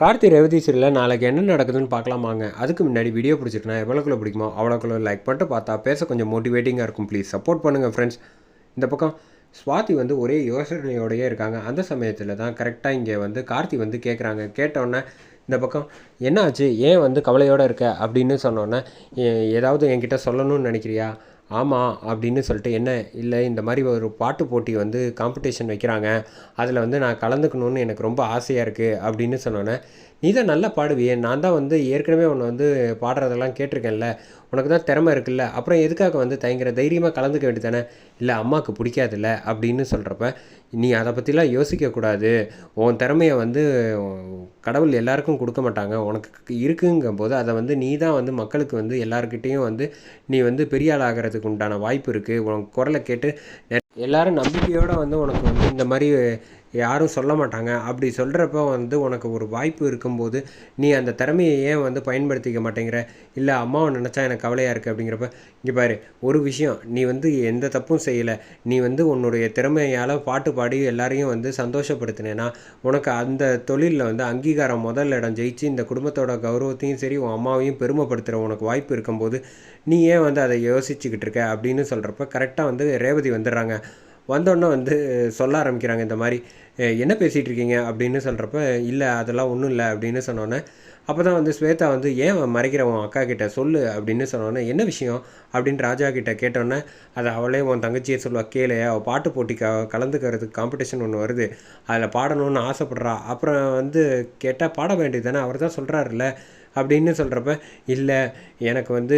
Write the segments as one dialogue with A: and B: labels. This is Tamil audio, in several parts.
A: கார்த்தி ரேவதி சீரியலில் நாளைக்கு என்ன நடக்குதுன்னு பார்க்கலாமாங்க அதுக்கு முன்னாடி வீடியோ பிடிச்சிருக்கேன் எவ்வளோக்குள்ள பிடிக்குமோ அவ்வளோக்குள்ள லைக் பண்ணிட்டு பார்த்தா பேச கொஞ்சம் மோட்டிவேட்டிங்காக இருக்கும். ப்ளீஸ் சப்போர்ட் பண்ணுங்கள் ஃப்ரெண்ட்ஸ் இந்த பக்கம் ஸ்வாதி வந்து ஒரே யோசனையோடையே இருக்காங்க. அந்த சமயத்தில் தான் கரெக்டாக இங்கே வந்து கார்த்தி வந்து கேட்குறாங்க கேட்டோன்னே இந்த பக்கம் என்னாச்சு? ஏன் வந்து கவலையோடு இருக்க? அப்படின்னு சொன்னோன்னே ஏதாவது என்கிட்ட சொல்லணும்னு நினைக்கிறியா? ஆமாம் அப்படின்னு சொல்லிட்டு என்ன இல்லை இந்த மாதிரி ஒரு பாட்டு போட்டி வந்து காம்படிஷன் வைக்கிறாங்க. அதில் வந்து நான் கலந்துக்கணும்னு எனக்கு ரொம்ப ஆசையாக இருக்குது அப்படின்னு சொன்னோன்னே நீ தான் நல்லா பாடுவியே. நான் தான் வந்து ஏற்கனவே உன்னை வந்து பாடுறதெல்லாம் கேட்டிருக்கேன்ல. உனக்கு தான் திறமை இருக்குல்ல. அப்புறம் எதுக்காக வந்து தயங்குற? தைரியமாக கலந்துக்க வேண்டியதானே இல்லை அம்மாவுக்கு பிடிக்காதுல்ல அப்படின்னு சொல்கிறப்ப நீ அதை பற்றிலாம் யோசிக்கக்கூடாது உன் திறமையை வந்து கடவுள் எல்லாருக்கும் கொடுக்க மாட்டாங்க. உனக்கு இருக்குங்கும்போது அதை வந்து நீ தான் வந்து மக்களுக்கு வந்து எல்லாருக்கிட்டேயும் வந்து நீ வந்து பெரிய ஆள் ஆகிறதுக்கு உண்டான வாய்ப்பு இருக்குது உன் குரலை கேட்டு எல்லாரும் நம்பிக்கையோடு வந்து உனக்கு வந்து இந்த மாதிரி யாரும் சொல்ல மாட்டாங்க. அப்படி சொல்கிறப்ப வந்து உனக்கு ஒரு வாய்ப்பு இருக்கும்போது நீ அந்த திறமையை ஏன் வந்து பயன்படுத்திக்க மாட்டேங்கிற. இல்லை அம்மாவை நினச்சா எனக்கு கவலையாக இருக்குது அப்படிங்கிறப்ப இங்கே பாரு ஒரு விஷயம் நீ வந்து எந்த தப்பும் செய்யலை. நீ வந்து உன்னுடைய திறமையால் பாட்டு பாடி எல்லாரையும் வந்து சந்தோஷப்படுத்தினேன்னா உனக்கு அந்த தொழிலில் வந்து அங்கீகாரம் முதல் இடம் ஜெயிச்சு இந்த குடும்பத்தோட கௌரவத்தையும் சரி உன் அம்மாவையும் பெருமைப்படுத்துகிற உனக்கு வாய்ப்பு இருக்கும்போது நீ ஏன் வந்து அதை யோசிச்சுக்கிட்டு இருக்க அப்படின்னு சொல்கிறப்ப கரெக்டாக வந்து ரேவதி வந்துடுறாங்க. வந்தோடனே வந்து சொல்ல ஆரம்பிக்கிறாங்க இந்த மாதிரி. என்ன பேசிகிட்டு இருக்கீங்க அப்படின்னு சொல்கிறப்ப இல்லை அதெல்லாம் ஒன்றும் இல்லை அப்படின்னு சொன்னோன்னே அப்போ தான் வந்து ஸ்வேதா வந்து ஏன் மறைக்கிற உன் அக்கா கிட்ட சொல்லு அப்படின்னு சொன்னோன்னே என்ன விஷயம்? அப்படின்னு ராஜா கிட்ட கேட்டோன்னே அதை அவளே உன் தங்கச்சியை சொல்லுவா கேளு அவள் பாட்டு போட்டி க கலந்துக்கிறதுக்கு காம்படிஷன் ஒன்று வருது அதில் பாடணும்னு ஆசைப்பட்றா. அப்புறம் வந்து கேட்டால் பாட வேண்டியது தானே அவர் தான் சொல்கிறாருல்ல அப்படின்னு சொல்கிறப்ப இல்லை எனக்கு வந்து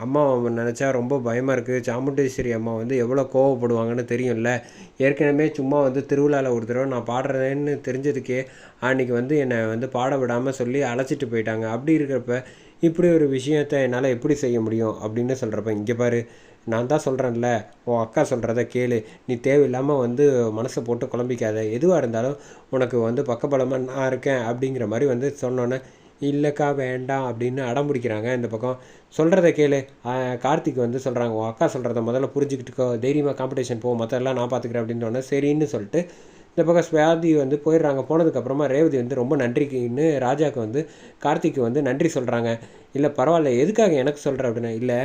A: அம்மா நினச்சா ரொம்ப பயமாக இருக்குது சாமுண்டேஸ்வரி அம்மா வந்து எவ்வளோ கோவப்படுவாங்கன்னு தெரியும்ல ஏற்கனவே சும்மா வந்து திருவிழாவில் ஒரு தடவை நான் பாடுறேன்னு தெரிஞ்சதுக்கே அன்றைக்கி வந்து என்னை வந்து பாட விடாமல் சொல்லி அழைச்சிட்டு போயிட்டாங்க. அப்படி இருக்கிறப்ப இப்படி ஒரு விஷயத்தை என்னால் எப்படி செய்ய முடியும் அப்படின்னு சொல்கிறப்ப இங்கே பாரு நான் தான் சொல்கிறேன்ல உன் அக்கா சொல்கிறத கேளு. நீ தேவையில்லாமல் வந்து மனசை போட்டு குழம்பிக்காத. எதுவாக இருந்தாலும் உனக்கு வந்து பக்கபலமாக நான் இருக்கேன் அப்படிங்கிற மாதிரி வந்து சொன்னோன்னே இல்லைக்கா வேண்டாம் அப்படின்னு அடம் பிடிக்கிறாங்க இந்த பக்கம். சொல்கிறத கேளு. கார்த்திக் வந்து சொல்கிறாங்க உன் அக்கா சொல்கிறத முதல்ல புரிஞ்சுக்கிட்டுக்கோ. தைரியமாக காம்படிஷன் போ. மற்றெல்லாம் நான் பார்த்துக்கிறேன் அப்படின்னு சொன்னேன் சரின்னு சொல்லிட்டு இந்த பக்கம் ஸ்வாதி வந்து போயிடுறாங்க. போனதுக்கப்புறமா ரேவதி வந்து ரொம்ப நன்றிக்குன்னு ராஜாவுக்கு வந்து கார்த்திக்கு வந்து நன்றி சொல்கிறாங்க இல்லை பரவாயில்ல எதுக்காக எனக்கு சொல்கிற அப்படின்னா இல்லை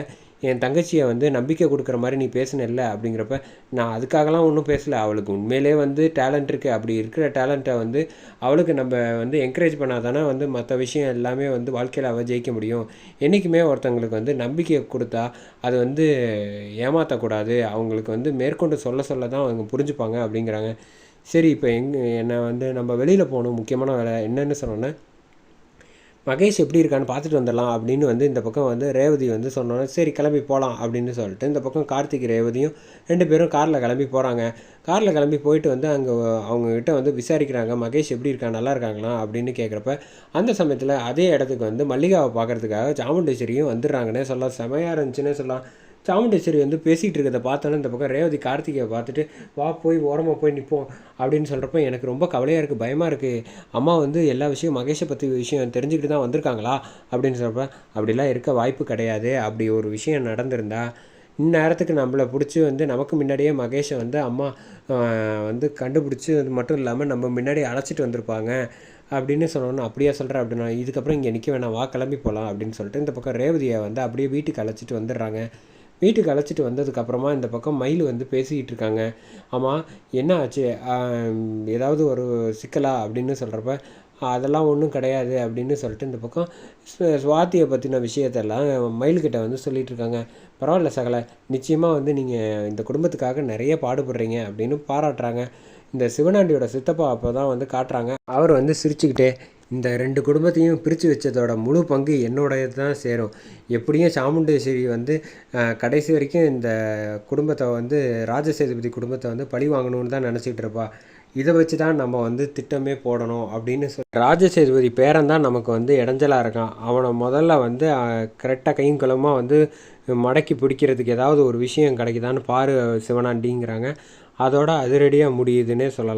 A: என் தங்கச்சியை வந்து நம்பிக்கை கொடுக்குற மாதிரி நீ பேசினில்ல அப்படிங்கிறப்ப நான் அதுக்காகலாம் ஒன்றும் பேசலை. அவளுக்கு உண்மையிலே வந்து டேலண்ட் இருக்குது அப்படி இருக்கிற டேலண்ட்டை வந்து அவளுக்கு நம்ம வந்து என்கரேஜ் பண்ணால் தானே வந்து மற்ற விஷயம் எல்லாமே வந்து வாழ்க்கையில் அவள் ஜெயிக்க முடியும். என்றைக்குமே ஒருத்தவங்களுக்கு வந்து நம்பிக்கையை கொடுத்தா அது வந்து ஏமாற்றக்கூடாது அவங்களுக்கு வந்து மேற்கொண்டு சொல்ல சொல்ல தான் அவங்க புரிஞ்சுப்பாங்க. அப்படிங்கிறாங்க. சரி இப்போ எங் என்னை வந்து நம்ம வெளியில் போகணும் முக்கியமான வேலை என்னென்னு சொன்னோன்னே மகேஷ் எப்படி இருக்கான்னு பார்த்துட்டு வந்துடலாம் அப்படின்னு வந்து இந்த பக்கம் வந்து ரேவதி வந்து சொன்னோன்னே சரி கிளம்பி போகலாம் அப்படின்னு சொல்லிட்டு இந்த பக்கம் கார்த்திக் ரேவதியும் ரெண்டு பேரும் காரில் கிளம்பி போகிறாங்க காரில் கிளம்பி போயிட்டு வந்து அங்கே அவங்கக்கிட்ட வந்து விசாரிக்கிறாங்க மகேஷ் எப்படி இருக்கா நல்லா இருக்காங்களா அப்படின்னு கேட்குறப்ப அந்த சமயத்தில் அதே இடத்துக்கு வந்து மல்லிகாவை பார்க்கறதுக்காக சாமுண்டேஸ்வரியும் வந்துடுறாங்கன்னே சொல்லலாம். செமையாக இருந்துச்சுன்னே சொல்லலாம். சாமுண்டேஸ்வரி வந்து பேசிகிட்டு இருக்கிறத பார்த்தோன்னே இந்த பக்கம் ரேவதி கார்த்திகை பார்த்துட்டு வா போய் ஓரமாக போய் நிற்போம் அப்படின்னு சொல்கிறப்ப எனக்கு ரொம்ப கவலையாக இருக்குது பயமாக இருக்குது அம்மா வந்து எல்லா விஷயம் மகேஷை பற்றி விஷயம் தெரிஞ்சுக்கிட்டு தான் வந்திருக்காங்களா? அப்படின்னு சொல்கிறப்ப அப்படிலாம் இருக்க வாய்ப்பு கிடையாது. அப்படி ஒரு விஷயம் நடந்திருந்தா இந்நேரத்துக்கு நம்மளை பிடிச்சி வந்து நமக்கு முன்னாடியே மகேஷை வந்து அம்மா வந்து கண்டுபிடிச்சி அது மட்டும் இல்லாமல் நம்ம முன்னாடி அழைச்சிட்டு வந்திருப்பாங்க அப்படின்னு சொன்னோன்னு அப்படியே சொல்கிறேன் அப்படின்னா இதுக்கப்புறம் இங்கே நிற்க வேணாம் வா கிளம்பி போகலாம் அப்படின்னு சொல்லிட்டு இந்த பக்கம் ரேவதியை வந்து அப்படியே வீட்டுக்கு அழைச்சிட்டு வந்துடுறாங்க. வீட்டுக்கு அழைச்சிட்டு வந்ததுக்கப்புறமா இந்த பக்கம் மயில் வந்து பேசிக்கிட்டு இருக்காங்க ஆமாம் என்ன ஆச்சு? ஏதாவது ஒரு சிக்கலா அப்படின்னு சொல்கிறப்ப அதெல்லாம் ஒன்றும் கிடையாது அப்படின்னு சொல்லிட்டு இந்த பக்கம் சுவாத்தியை பற்றின விஷயத்தெல்லாம் மயில்கிட்ட வந்து சொல்லிகிட்டு இருக்காங்க பரவாயில்ல சகலை நிச்சயமாக வந்து நீங்கள் இந்த குடும்பத்துக்காக நிறைய பாடுபடுறீங்க அப்படின்னு பாராட்டுறாங்க. இந்த சிவனாண்டியோட சித்தப்பா அப்போ தான் வந்து காட்டுறாங்க. அவர் வந்து சிரிச்சுக்கிட்டே இந்த ரெண்டு குடும்பத்தையும் பிரித்து வச்சதோட முழு பங்கு என்னோடது தான் சேரும். எப்படியும் சாமுண்டேஸ்வரி வந்து கடைசி வரைக்கும் இந்த குடும்பத்தை வந்து ராஜசேதுபதி குடும்பத்தை வந்து பழி வாங்கணும்னு தான் நினச்சிட்டு இருப்பா. இதை வச்சு தான் நம்ம வந்து திட்டமே போடணும் அப்படின்னு சொல்லி ராஜசேதுபதி பேரன் தான் நமக்கு வந்து இடைஞ்சலாக இருக்கான். அவனை முதல்ல வந்து கரெக்டாக கையும் குளமாக வந்து மடக்கி பிடிக்கிறதுக்கு ஏதாவது ஒரு விஷயம் கிடைக்குதான்னு பாரு சிவனாண்டிங்கிறாங்க. அதோட அதிரடியாக முடியுதுன்னே சொல்லலாம்.